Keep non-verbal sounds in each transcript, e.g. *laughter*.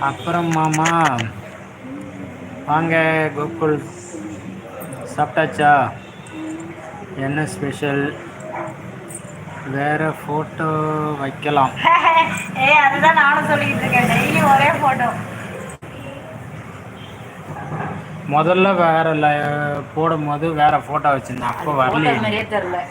அப்புறம் மாமா வாங்க கோகுல் சாப்பிட்டாச்சா? என்ன ஸ்பெஷல் வேற ஃபோட்டோ வைக்கலாம். *laughs* ஏய் அதுதான் நானும் சொல்லிக்கிட்டு இருக்கேன். டெய்லி ஒரே போட்டோ முதல்ல வேற போடும்போது வேற ஃபோட்டோ வச்சுருந்தேன். அப்போ வரலையே.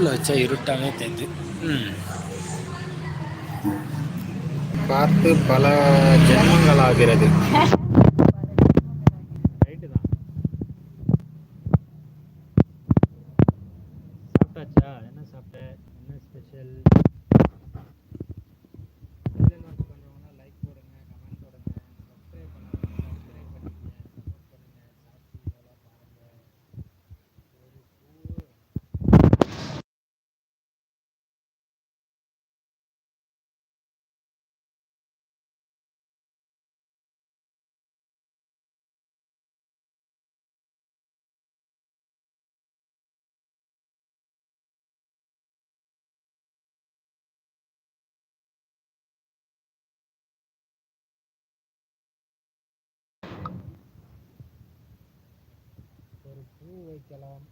ஸ்டாண்டில் வச்சா இருட்டாவே தெரியுது. ம். பார்த்து பல ஜென்மங்கள் ஆகிறது *laughs* ரைட்டு தான் சாப்பிட்டாச்சா என்ன சாப்பிட்ட என்ன ஸ்பெஷல் கொஞ்சம் லைக் போடுங்க கமெண்ட் போடுங்க சப்ஸ்கிரைப் பண்ணுங்க சப்ஸ்கிரைப் பண்ணிக்கங்க சப்போர்ட் பண்ணுங்க சாப்பிட்டீங்களா பாருங்க ஒரு பூ ஒரு பூ வைக்கலாம்.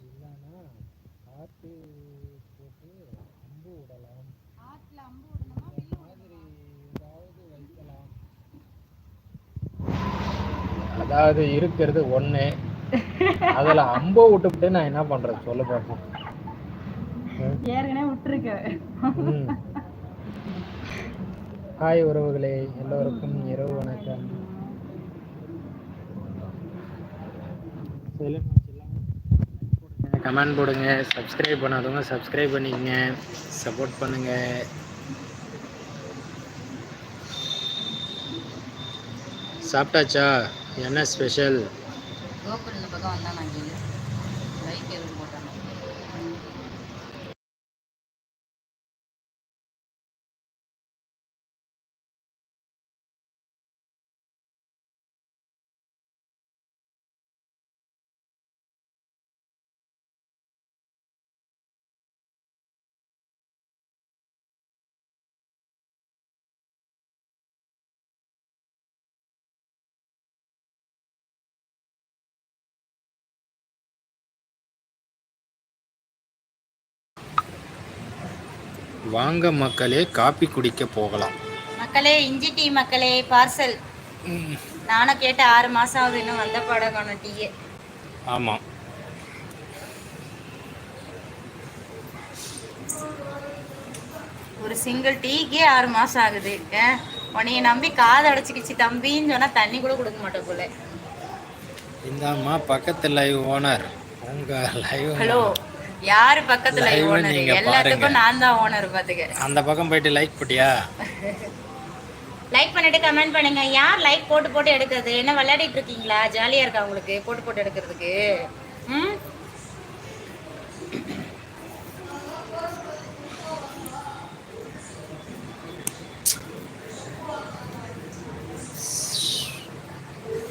இல்லைன்னா ஆட்டு போட்டு அம்பு விடலாம். இந்த மாதிரி ஏதாவது வைக்கலாம். அதாவது இருக்கிறது ஒன்று அதில் அம்பை விட்டுவிட்டு நான் என்ன பண்ணுறது சொல்ல பார்ப்போம் ஏற்கனவே விட்டுருக்கேன் ம். ஹாய் உறவுகளே எல்லோருக்கும் இரவு வணக்கம். கமெண்ட் போடுங்க சப்ஸ்கிரைப் பண்ணாதவங்க சப்ஸ்கிரைப் பண்ணிக்கங்க சப்போர்ட் பண்ணுங்க. சாப்பிட்டாச்சா? என்ன ஸ்பெஷல் வாங்க மக்களே காப்பி குடிக்க போகலாம். மக்களே இஞ்சி டீ மக்களே பார்சல். நானும் கேட்ட ஆறு மாசம் ஆகுது இன்னும் வந்த படம் காணும் டீயே ஆமாம் ஒரு சிங்கிள் டீக்கே ஆறு மாசம் ஆகுது. உன்னைய நம்பி காது அடைச்சிக்கிச்சு தம்பின்னு சொன்னா தண்ணி கூட கொடுக்க மாட்டோம் போல. இந்தாம்மா பக்கத்து லைவ் ஓனர் உங்க லைவ் ஹலோ யாரு பக்கத்துல ஓனர் எல்லாத்துக்கும். நான் தான் ஓனர் பாத்துக்க அந்த பக்கம் போயிட்டு லைக் போட்டியா? லைக் பண்ணிட்டு கமெண்ட் பண்ணுங்க. யார் லைக் போட்டு போட்டு எடுக்கிறது என்ன விளையாடிட்டு இருக்கீங்களா? ஜாலியா இருக்கா உங்களுக்கு? போட்டு போட்டு எடுக்கிறதுக்கு. ம்?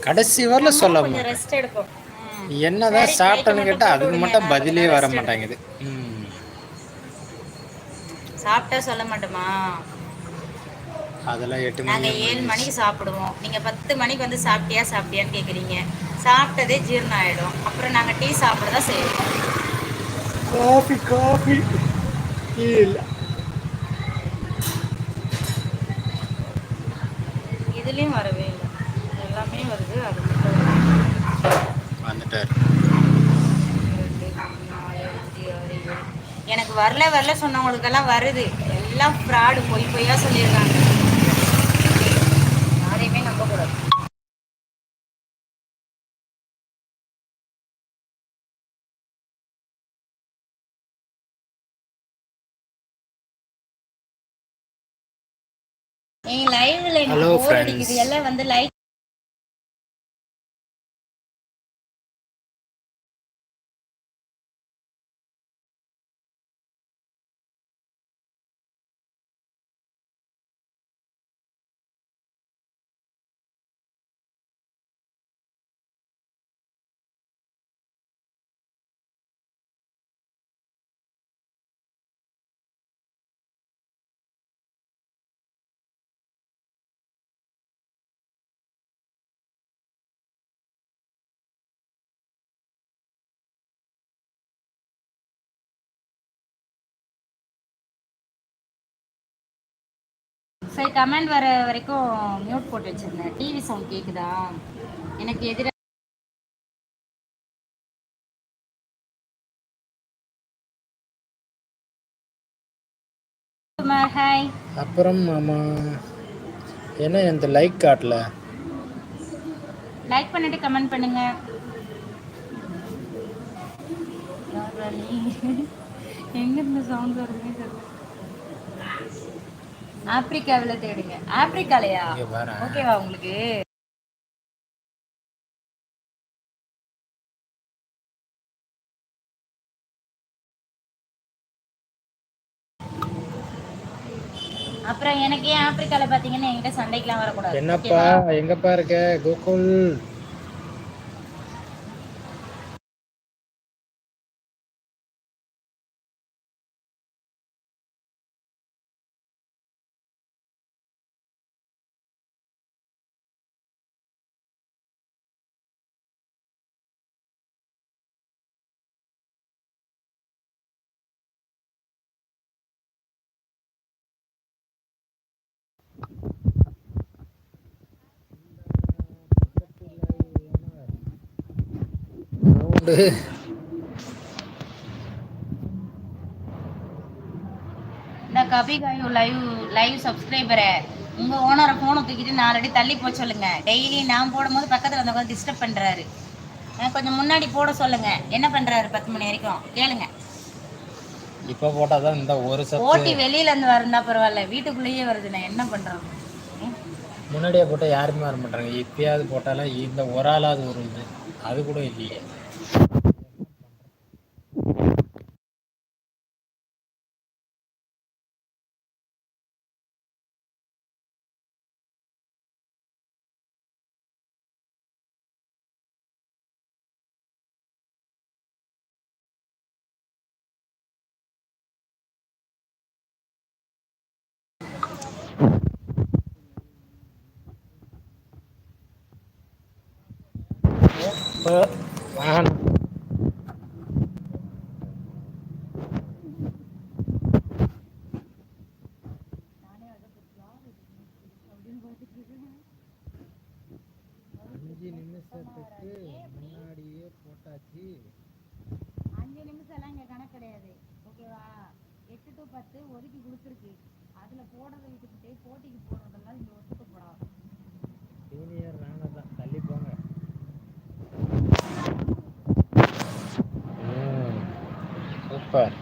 கடைசி வரல சொல்ல கொஞ்சம் ரெஸ்ட் எடுப்போம். என்னதான் சாப்பிட்டேன்னு கேட்டா மட்டும் அதுக்கு மட்டும் பதிலே வர மாட்டேங்குது. சாப்பிட்டா சொல்ல மாட்டோமா அதெல்லாம் எட்டு நாங்க மணி ஏழு மணிக்கு சாப்பிடுவோம். நீங்க பத்து மணிக்கு வந்து சாப்பிட்டியா சாப்பிட்டியான்னு கேக்குறீங்க. சாப்பிட்டதே ஜீரணம் ஆயிடும். அப்புறம் நாங்க டீ சாப்பிட தான் செய்வோம் காஃபி காஃபி. இல்ல. இதுலயும் வரவே இல்லை எல்லாமே வருது அது மட்டும் வரல. வந்துட்டார் ரெண்டு, மூணு, நாலு, அஞ்சு, ஆறு, ஏழு. எனக்கு வரல வரல சொன்னவங்களுக்கெல்லாம் வருது. எல்லாம் ஃப்ராடு பொய் பொய்யா சொல்லியிருக்காங்க. யாரையுமே நம்பக்கூடாது. எங்க லைவ்ல எனக்கு போர். அடிக்குது. எல்லாம் வந்து லைக் சரி கமெண்ட் வர வரைக்கும் மியூட் போட்டு வச்சிருந்தேன் டிவி சவுண்ட் கேக்குதா? எனக்கு எதிர ஹாய் அப்புறம் ஆமா என்ன இந்த லைக் காட்டல? லைக் பண்ணிட்டு கமெண்ட் பண்ணுங்க? எங்க இருந்து சவுண்ட் வருதுன்னே தெரியல. ஆப்பிரிக்காவில் தேடுங்க. ஆப்பிரிக்காலையா? ஓகேவா உங்களுக்கு? அப்புறம் எனக்கு ஏன் ஆப்பிரிக்கால பாத்தீங்கன்னா என்கிட்ட சண்டைக்கெல்லாம் வரக்கூடாது. என்னப்பா? எங்கப்பா இருக்க? கோகுல். சவுண்டு இந்த கபி காயு லைவ் லைவ் சப்ஸ்கிரைபரை உங்க ஓனரை போனை தூக்கிட்டு நாலடி தள்ளி போக சொல்லுங்க. டெய்லி நான் போடும்போது பக்கத்துல வந்தவங்க டிஸ்டர்ப் பண்றாரு. கொஞ்சம் முன்னாடி போட சொல்லுங்க. என்ன பண்றாரு பத்து மணி வரைக்கும்? கேளுங்க. இப்ப போட்டாதான் இந்த ஒரு சத்து ஓட்டி வெளியில இருந்து வரந்தா பரவாயில்ல. வீட்டுக்குள்ளேயே வருது. நான் என்ன பண்றேன் ம்? முன்னாடியே போட்டா யாருமே வர மாட்டாங்க. இப்பயாவது போட்டாலும் இந்த ஒரு ஆளாவது ஒரு இது. அது கூட இல்லையே. இப்போ வாகனம் அஞ்சு நிமிஷத்துக்கு முன்னாடியே போட்டாச்சு அஞ்சு நிமிஷம் எல்லாம் இங்க கணக்கு கிடையாது ஓகேவா எட்டு டு பத்து ஒதுக்கி கொடுத்துருக்கு அதுல போடுறத விட்டுக்கிட்டு போட்டிக்கு போடுறதெல்லாம் இங்க ஒத்துக்க போடாது சீனியர் ராணா தான் தள்ளி போங்க. சூப்பர்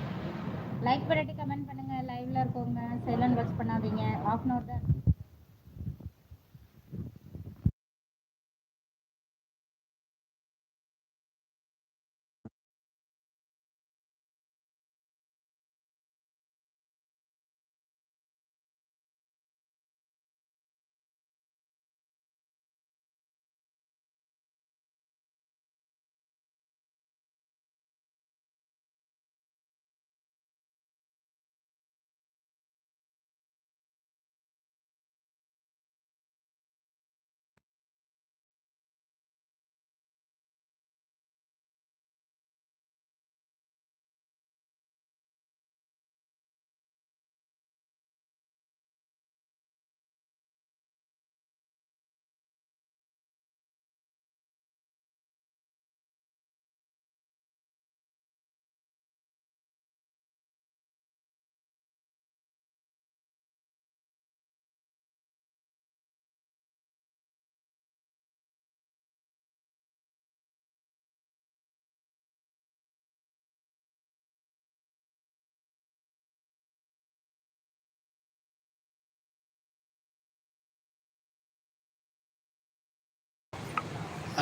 லைக் பண்ணிட்டு கமெண்ட் பண்ணுங்க. லைவ்ல இருக்கவங்க சைலண்ட் வாட்ச் பண்ணாதீங்க. ஆஃப் அன் அவர் தான்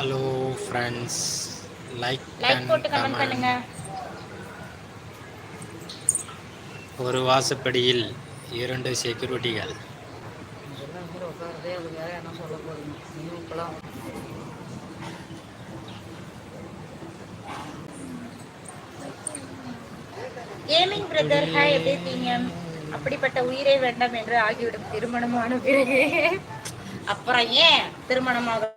ஹலோ ஃப்ரெண்ட்ஸ் லைக் லைக் போட்டு கமெண்ட் பண்ணுங்க. ஒரு வாசப்படியில் இரண்டு செக்யூரிட்டிகள் கேமிங் பிரதர் ஹாய் எப்படி இருக்கீங்க? அப்படிப்பட்ட உயிரே வேண்டாம் என்று ஆகிவிடும் திருமணமான பிறகு. அப்புறம் ஏன் திருமணமாக